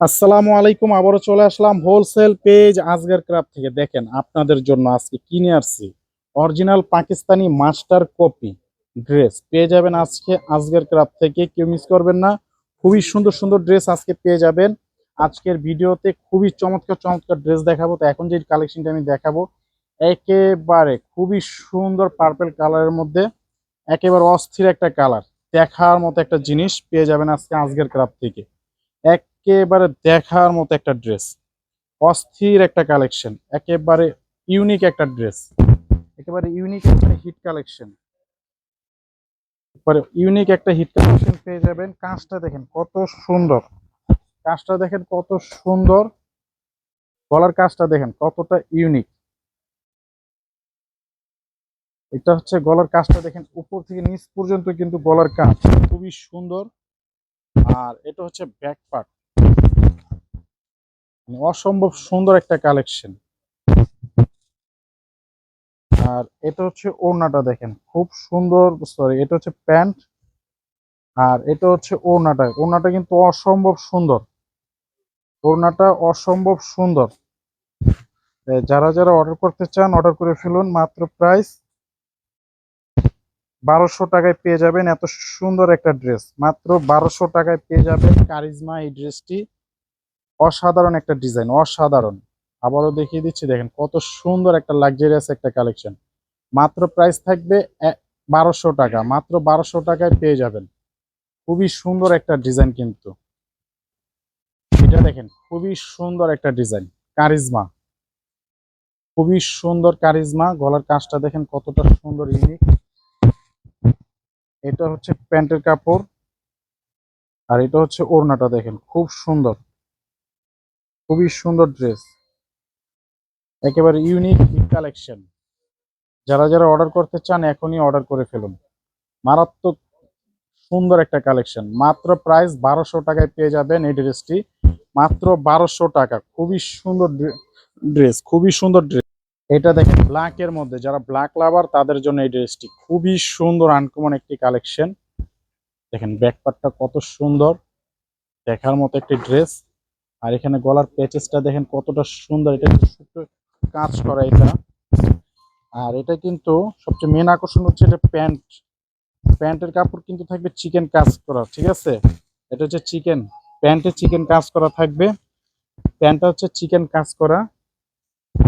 আসসালামু আলাইকুম, আবারও চলে আসলাম হোলসেল পেজ আজগার ক্রাফট থেকে। দেখেন, আপনাদের জন্য আজকে কিনে আসছি original Pakistani master copy dress পেয়ে যাবেন আজকে আজগার ক্রাফট থেকে, কেউ মিস করবেন না। খুবই সুন্দর সুন্দর ড্রেস আজকে পেয়ে যাবেন। আজকের ভিডিওতে খুবই চমৎকার চমৎকার ড্রেস দেখাবো। তো এখন যে কালেকশনটা আমি দেখাবো, একেবারে খুবই সুন্দর পার্পেল কালারের মধ্যে, একেবারে অস্থির একটা কালার দেখার মতো একটা জিনিস পেয়ে যাবেন আজকে আজকের ক্রাফট থেকে। একেবারে দেখার মতো একটা ড্রেস অস্থির একটা কালেকশন একেবারে ইউনিক একটা ড্রেস একেবারে ইউনিক একটা হিট কালেকশন একেবারে ইউনিক একটা হিট কালেকশন পেয়ে যাবেন। কাঁচটা দেখেন কত সুন্দর। কাজটা দেখেন কত সুন্দর। গলার কাজটা দেখেন কতটা ইউনিক এটা হচ্ছে গলার কাজটা দেখেন উপর থেকে নিচ পর্যন্ত কিন্তু গলার কাজ। খুবই সুন্দর। আর এটা হচ্ছে ব্যাক পার্ট অসম্ভব সুন্দর একটা কালেকশন আর এটা হচ্ছে ওড়নাটা দেখেন, খুব সুন্দর সরি এটা হচ্ছে প্যান্ট, আর এটা হচ্ছে ওড়নাটা। ওড়নাটা কিন্তু অসম্ভব সুন্দর। ওড়নাটা অসম্ভব সুন্দর। যারা যারা অর্ডার করতে চান অর্ডার করে ফেলুন। মাত্র প্রাইস বারোশো টাকায় পেয়ে যাবেন। এত সুন্দর একটা ড্রেস মাত্র বারোশো টাকায় পেয়ে যাবেন। কারিজমা এই ড্রেসটি অসাধারণ একটা ডিজাইন, অসাধারণ। আবারও দেখিয়ে দিচ্ছি, দেখেন কত সুন্দর একটা লাক্সারিয়াস একটা কালেকশন মাত্র প্রাইস থাকবে বারোশো টাকা, মাত্র বারোশো টাকায় পেয়ে যাবেন। খুবই সুন্দর একটা ডিজাইন কিন্তু। এটা দেখেন, খুবই সুন্দর একটা ডিজাইন কারিজমা খুবই সুন্দর কারিজমা গলার কাজটা দেখেন কতটা সুন্দর ইউনিক এটা হচ্ছে প্যান্টের কাপড়। আর এটা হচ্ছে ওড়নাটা দেখেন, খুব সুন্দর। খুবই সুন্দর ড্রেস একেবারে ইউনিক কালেকশন যারা যারা অর্ডার করতে চান, এখনই অর্ডার করে ফেলুন। মারাত্মক সুন্দর একটা কালেকশন মাত্র প্রাইস বারোশো টাকায় পেয়ে যাবেন এই ড্রেসটি মাত্র বারোশো টাকা। খুবই সুন্দর ড্রেস খুবই সুন্দর ড্রেস এটা দেখেন ব্ল্যাক এর মধ্যে। যারা ব্ল্যাক লাভার তাদের জন্য এই ড্রেসটি খুবই সুন্দর আনকমন একটি কালেকশন দেখেন ব্যাকপার্টটা কত সুন্দর। দেখার মতো একটি ড্রেস আর এখানে গলার প্যাচেসটা দেখেন কতটা সুন্দর, এটা কাজ করা এটা। আর এটা কিন্তু সবচেয়ে মেন আকর্ষণ হচ্ছে এটা প্যান্ট। প্যান্টের কাপড় কিন্তু থাকবে চিকেন কাজ করা, ঠিক আছে? এটা হচ্ছে চিকেন, প্যান্টে চিকেন কাজ করা থাকবে। প্যান্টটা হচ্ছে চিকেন কাজ করা।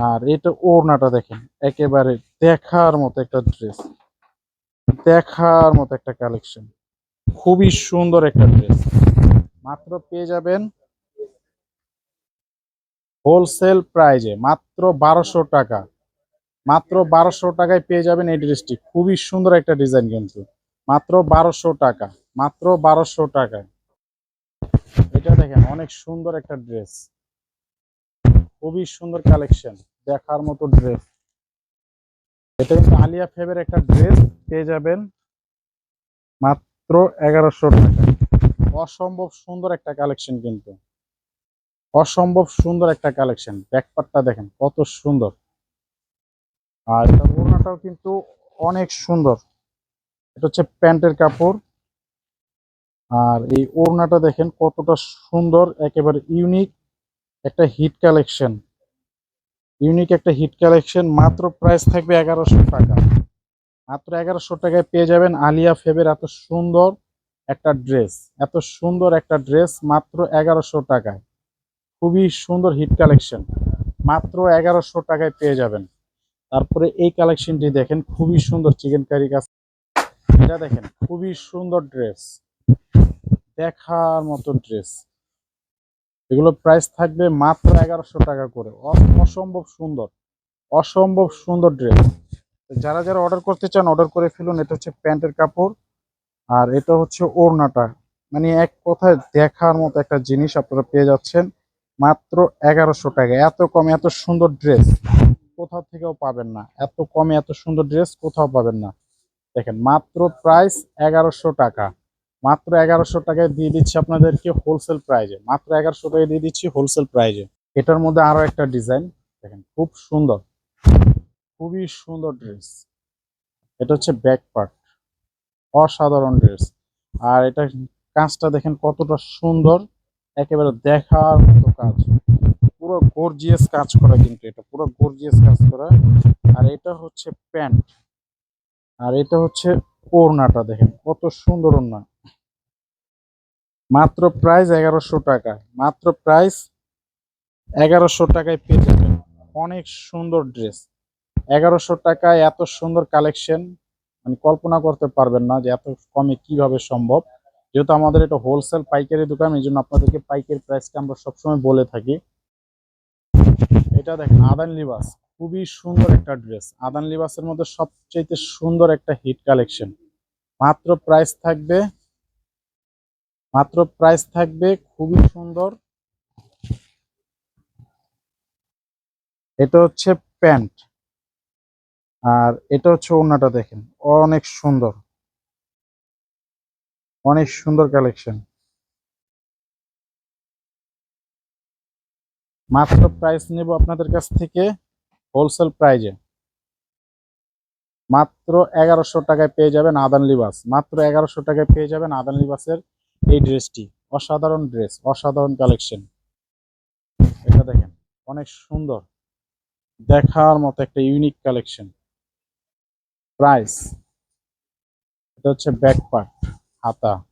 আর এটা ওড়নাটা দেখেন, একেবারে দেখার মতো একটা ড্রেস দেখার মতো একটা কালেকশন খুবই সুন্দর একটা ড্রেস মাত্র পেয়ে যাবেন হোলসেল প্রাইজে মাত্র বারোশো টাকা। মাত্র বারোশো টাকায় পেয়ে যাবেন এই ড্রেসটি। খুবই সুন্দর একটা ডিজাইন কিন্তু। মাত্র বারোশো টাকা, মাত্র বারোশো টাকায়। এটা দেখেন, অনেক সুন্দর একটা ড্রেস। খুবই সুন্দর কালেকশন, দেখার মতো ড্রেস। এটা কিন্তু আলিয়া ফেবের একটা ড্রেস, পেয়ে যাবেন মাত্র এগারোশো টাকা অসম্ভব সুন্দর একটা কালেকশন কিন্তু। অসম্ভব সুন্দর একটা কালেকশন ব্যাকপারটা দেখেন, কত সুন্দর। আর এটা ওড়নাটাও কিন্তু অনেক সুন্দর। এটা হচ্ছে প্যান্টের কাপড়। আর এই ওড়নাটা দেখেন, কতটা সুন্দর, একেবারে ইউনিক একটা হিট কালেকশন ইউনিক একটা হিট কালেকশন মাত্র প্রাইস থাকবে এগারোশো টাকা। মাত্র এগারোশো টাকায় পেয়ে যাবেন আলিয়া ফেবের এত সুন্দর একটা ড্রেস এত সুন্দর একটা ড্রেস মাত্র এগারোশো টাকায়। খুবই সুন্দর হিট কালেকশন মাত্র এগারোশো টাকায় পেয়ে যাবেন। তারপরে এই কালেকশনটি দেখেন, খুবই সুন্দর চিকেন কারি কাজ। এটা দেখেন, খুবই সুন্দর ড্রেস দেখার মতো ড্রেস এগুলো প্রাইস থাকবে মাত্র এগারোশো টাকা করে। অসম্ভব সুন্দর। অসম্ভব সুন্দর ড্রেস যারা যারা অর্ডার করতে চান অর্ডার করে ফেলুন। এটা হচ্ছে প্যান্টের কাপড়। আর এটা হচ্ছে ওড়নাটা। মানে এক কথায় দেখার মতো একটা জিনিস আপনারা পেয়ে যাচ্ছেন। মাত্র এগারোশো টাকা। এত কম, এত সুন্দর ড্রেস কোথাও থেকেও পাবেন না। এত কমে, এত সুন্দর ড্রেস কোথাও পাবেন না। দেখেন, মাত্র প্রাইস এগারোশো টাকা। মাত্র এগারোশো টাকায় দিয়ে দিচ্ছি আপনাদেরকে হোলসেল প্রাইজে মাত্র এগারোশো টাকায় দিয়ে দিচ্ছি হোলসেল প্রাইজে এটার মধ্যে আরও একটা ডিজাইন দেখেন, খুব সুন্দর। খুবই সুন্দর ড্রেস এটা হচ্ছে ব্যাক পার্ট অসাধারণ ড্রেস আর এটা কাজটা দেখেন কতটা সুন্দর। একেবারে দেখার মতো কাজ। পুরো গর্জিয়াস কাজ করা কিন্তু এটা, পুরো গর্জিয়াস কাজ করা। আর এটা হচ্ছে প্যান্ট। আর এটা হচ্ছে ওড়নাটা দেখেন, কত সুন্দর ওড়না। মাত্র প্রাইস এগারোশো টাকা, মাত্র প্রাইস এগারোশো টাকায় পেয়ে যাবেন। অনেক সুন্দর ড্রেস এগারোশো টাকায় এত সুন্দর কালেকশন মানে কল্পনা করতে পারবেন না যে এত কমে কীভাবে সম্ভব। যেহেতু আমাদের এটা হোলসেল পাইকারি দোকান, এই জন্য আপনাদেরকে পাইকারি প্রাইসটা আমরা সবসময় বলে থাকি। এটা দেখেন, আদান লিবাস, খুবই সুন্দর একটা ড্রেস আদান লিবাসের মধ্যে সবচেয়ে সুন্দর একটা হিট কালেকশন মাত্র প্রাইস থাকবে, মাত্র প্রাইস থাকবে খুবই সুন্দর। এটা হচ্ছে প্যান্ট। আর এটা হচ্ছে ওড়নাটা দেখেন, অনেক সুন্দর। অনেক সুন্দর কালেকশন মাত্র প্রাইস নেব আপনাদের কাছ থেকে হোলসেল প্রাইজে মাত্র এগারোশো টাকায় পেয়ে যাবেন আদান লিবাস। মাত্র এগারোশো টাকায় পেয়ে যাবেন আদান লিবাসের এই ড্রেসটি অসাধারণ ড্রেস অসাধারণ কালেকশন এটা দেখেন, অনেক সুন্দর। দেখার মতো একটা ইউনিক কালেকশন প্রাইস এটা হচ্ছে ব্যাক পার্ট হাতা।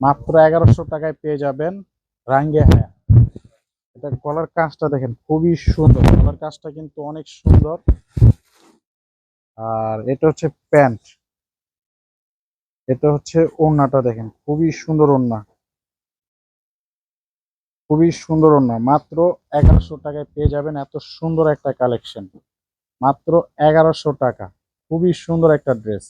মাত্র এগারোশো টাকায় পেয়ে যাবেন রাঙ্গে হ্যাঁ। এটা গলার কাজটা দেখেন, খুবই সুন্দর। গলার কাজটা কিন্তু অনেক সুন্দর। আর এটা হচ্ছে প্যান্ট। এটা হচ্ছে ওড়নাটা দেখেন, খুবই সুন্দর ওড়না। খুবই সুন্দর ওড়না। মাত্র এগারোশো টাকায় পেয়ে যাবেন এত সুন্দর একটা কালেকশন। মাত্র এগারোশো টাকা। খুবই সুন্দর একটা ড্রেস।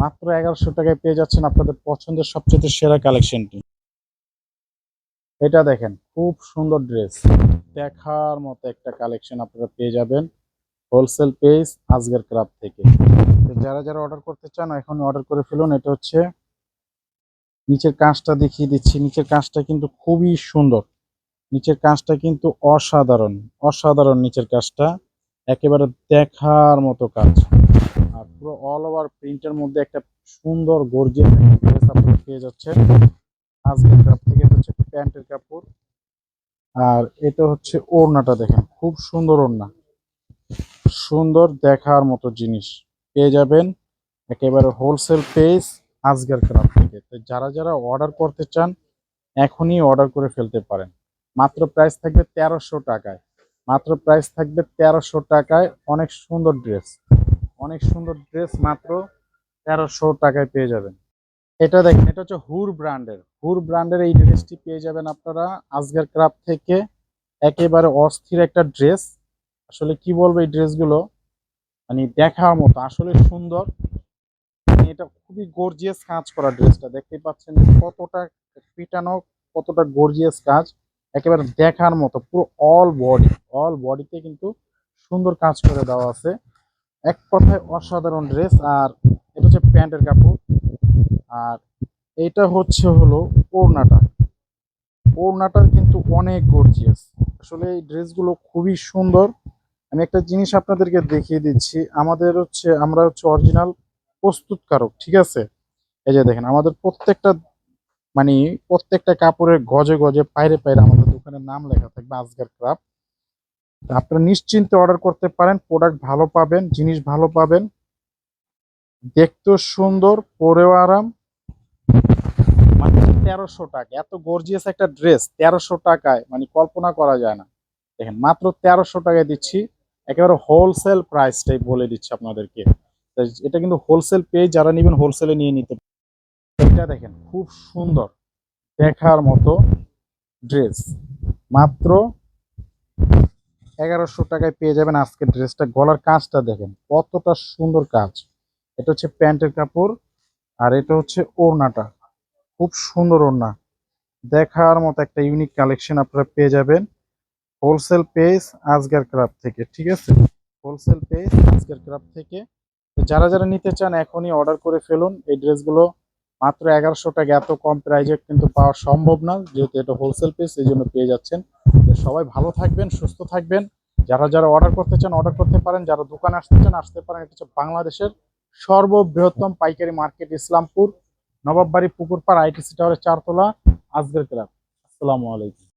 মাত্র এগারোশো টাকায় পেয়ে যাচ্ছেন আপনাদের পছন্দের সবচেয়ে সেরা কালেকশনটি। এটা দেখেন, খুব সুন্দর ড্রেস। দেখার মতো একটা কালেকশন আপনারা পেয়ে যাবেন হোলসেল পেজ আজগের ক্লাব থেকে। যারা যারা অর্ডার করতে চান এখন অর্ডার করে ফেলুন। এটা হচ্ছে নিচের কাঁচটা দেখিয়ে দিচ্ছি। নিচের কাঁচটা কিন্তু খুবই সুন্দর। নিচের কাঁচটা কিন্তু অসাধারণ অসাধারণ নিচের কাজটা একেবারে দেখার মতো কাজ। আর পুরো অল ওভার প্রিন্টের মধ্যে একটা সুন্দর ড্রেস আপনারা পেয়ে যাচ্ছেন। আজকের কাপ থেকে হচ্ছে প্যান্টের কাপড়। আর এটা হচ্ছে ওড়নাটা দেখেন, খুব সুন্দর ওড়না। সুন্দর দেখার মতো জিনিস পেয়ে যাবেন। একেবারে হোলসেল পেজ আজকের ক্রাফ থেকে। তো যারা যারা অর্ডার করতে চান, এখনই অর্ডার করে ফেলতে পারেন। মাত্র প্রাইস থাকবে তেরোশো টাকায়। মাত্র প্রাইস থাকবে তেরোশো টাকায় অনেক সুন্দর ড্রেস অনেক সুন্দর ড্রেস মাত্র তেরোশো টাকায় পেয়ে যাবেন। এটা দেখেন, এটা হচ্ছে হুর ব্র্যান্ডের। হুর ব্র্যান্ডের এই ড্রেসটি পেয়ে যাবেন আপনারা আজকের ক্রাফ থেকে। একেবারে অস্থির একটা ড্রেস আসলে কি বলব এই ড্রেসগুলো? মানে দেখার মতো, আসলে সুন্দর। মানে এটা খুবই গর্জিয়াস কাজ করা ড্রেসটা। দেখতেই পাচ্ছেন কতটা পিটানো, কতটা গর্জিয়াস কাজ। একেবারে দেখার মতো, পুরো অল বডি অল বডিতে কিন্তু সুন্দর কাজ করে দেওয়া আছে। এক কথায় অসাধারণ ড্রেস আর এটা হচ্ছে প্যান্টের কাপড়। আর এটা হচ্ছে হলো ওড়নাটা। ওড়নাটা কিন্তু অনেক গর্জিয়াস আসলে এই ড্রেসগুলো খুবই সুন্দর। আমি একটা জিনিস আপনাদেরকে দেখিয়ে দিচ্ছি। আমাদের হচ্ছে, আমরা হচ্ছে অরিজিনাল প্রস্তুতকারক, ঠিক আছে? এই যে দেখেন, আমাদের প্রত্যেকটা মানে প্রত্যেকটা কাপড়ের গজে গজে পাইরে পাইরে আমাদের দোকানের নাম লেখা থাকবে আজগার ক্রাফট। আপনারা নিশ্চিন্তে অর্ডার করতে পারেন প্রোডাক্ট ভালো পাবেন, জিনিস ভালো পাবেন। দেখতেও সুন্দর, পরেও আরাম। মানে তেরোশো টাকা। এত গর্জিয়াস একটা ড্রেস তেরোশো টাকায়। মানে কল্পনা করা যায় না। দেখেন, মাত্র তেরোশো টাকায় দিচ্ছি। একেবারে হোলসেল প্রাইসটাই বলে দিচ্ছি আপনাদেরকে। এটা কিন্তু হোলসেল পেয়ে যারা নেবেন হোলসেলে নিয়ে নিতে। এটা দেখেন, খুব সুন্দর। দেখার মতো ড্রেস মাত্র এগারোশো টাকায় পেয়ে যাবেন আজকের ড্রেসটা। গলার কাজটা দেখেন, কতটা সুন্দর কাজ এটা হচ্ছে প্যান্টের কাপড় আর এটা হচ্ছে ওড়নাটা। খুব সুন্দর ওড়না। দেখার মতো একটা ইউনিক কালেকশন আপনারা পেয়ে যাবেন। হোলসেল পেজ আজগার ক্রাফ থেকে, ঠিক আছে? হোলসেল পেজ আজগার ক্রাফ থেকে। যারা যারা নিতে চান, এখনই অর্ডার করে ফেলুন। এই ড্রেসগুলো মাত্র এগারোশো টাকা। এত কম প্রাইজে কিন্তু পাওয়া সম্ভব না, যেহেতু এটা হোলসেল পেজ এই জন্য পেয়ে যাচ্ছেন। সবাই ভালো থাকবেন, সুস্থ থাকবেন। যারা যারা অর্ডার করতে চান অর্ডার করতে পারেন। যারা দোকানে আসতে চান, আসতে পারেন। এটা হচ্ছে বাংলাদেশের সর্ববৃহত্তম পাইকারি মার্কেট, ইসলামপুর, নবাববাড়ি, পুকুরপাড়, আইটিসি টাওয়ারের চারতলা, আজগের ক্লাব। আসসালামু আলাইকুম।